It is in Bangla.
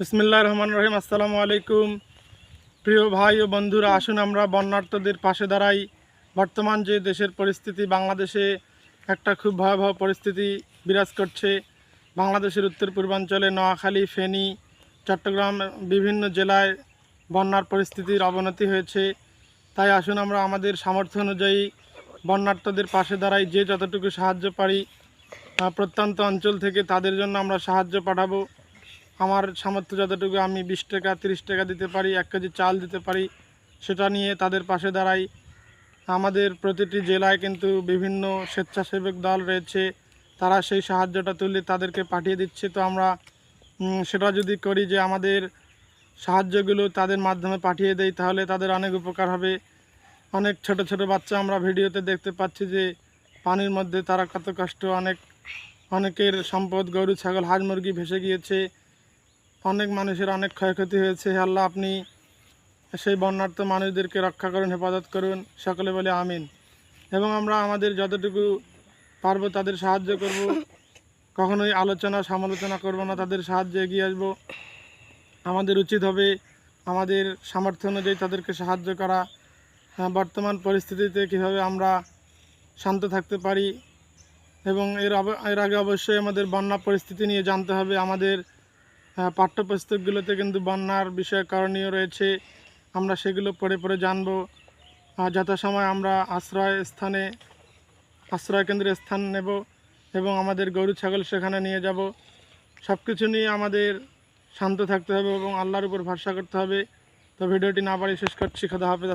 বিসমিল্লাহ রহমান রহিম আসসালামু আলাইকুম। প্রিয় ভাই ও বন্ধুরা, আসুন আমরা বন্যার্থদের পাশে দাঁড়াই। বর্তমান যে দেশের পরিস্থিতি, বাংলাদেশে একটা খুব ভয়াবহ পরিস্থিতি বিরাজ করছে। বাংলাদেশের উত্তর পূর্বাঞ্চলে নোয়াখালী, ফেনী, চট্টগ্রাম বিভিন্ন জেলায় বন্যার পরিস্থিতির অবনতি হয়েছে। তাই আসুন আমরা আমাদের সামর্থ্য অনুযায়ী বন্যার্থদের পাশে দাঁড়াই, যে যতটুকু সাহায্য পারি প্রত্যন্ত অঞ্চল থেকে তাদের জন্য আমরা সাহায্য পাঠাবো। আমার সামর্থ্য যতটুকু, আমি বিশ টাকা, তিরিশ টাকা দিতে পারি, এক কেজি চাল দিতে পারি, সেটা নিয়ে তাদের পাশে দাঁড়াই। আমাদের প্রতিটি জেলায় কিন্তু বিভিন্ন স্বেচ্ছাসেবক দল রয়েছে, তারা সেই সাহায্যটা তুলে তাদেরকে পাঠিয়ে দিচ্ছে। তো আমরা সেটা যদি করি যে আমাদের সাহায্যগুলো তাদের মাধ্যমে পাঠিয়ে দেই, তাহলে তাদের অনেক উপকার হবে। অনেক ছোট ছোট বাচ্চা আমরা ভিডিওতে দেখতে পাচ্ছি যে পানির মধ্যে তারা কত কষ্ট, অনেক, অনেকের সম্পদ, গরু, ছাগল, হাঁস, মুরগি ভেসে গিয়েছে। অনেক মানুষের অনেক ক্ষয়ক্ষতি হয়েছে। হে আল্লাহ আপনি সেই বন্যার্থ মানুষদেরকে রক্ষা করুন হেফাজত করুন। সকলে বলে আমিন। এবং আমরা আমাদের যতটুকু পারব তাদের সাহায্য করব। কখনোই আলোচনা সমালোচনা করব না তাদের সাহায্যে এগিয়ে আসব। আমাদের উচিত হবে আমাদের সামর্থ্য অনুযায়ী তাদেরকে সাহায্য করা। হ্যাঁ, বর্তমান পরিস্থিতিতে কীভাবে আমরা শান্ত থাকতে পারি। এবং এর এর আগে অবশ্যই আমাদের বন্যা পরিস্থিতি নিয়ে জানতে হবে। আমাদের পাঠ্যপুস্তকগুলোতে কিন্তু বন্যার বিষয়ে করণীয় রয়েছে। আমরা সেগুলো পড়ে পড়ে জানব। যথাসময় আমরা আশ্রয় স্থানে, আশ্রয় কেন্দ্রে স্থান নেব এবং আমাদের গরু, ছাগল সেখানে নিয়ে যাব। সব কিছু নিয়ে আমাদের শান্ত থাকতে হবে এবং আল্লাহর উপর ভরসা করতে হবে। তো ভিডিওটি না বাড়ি শেষ করছি। খোদা হাফেজ।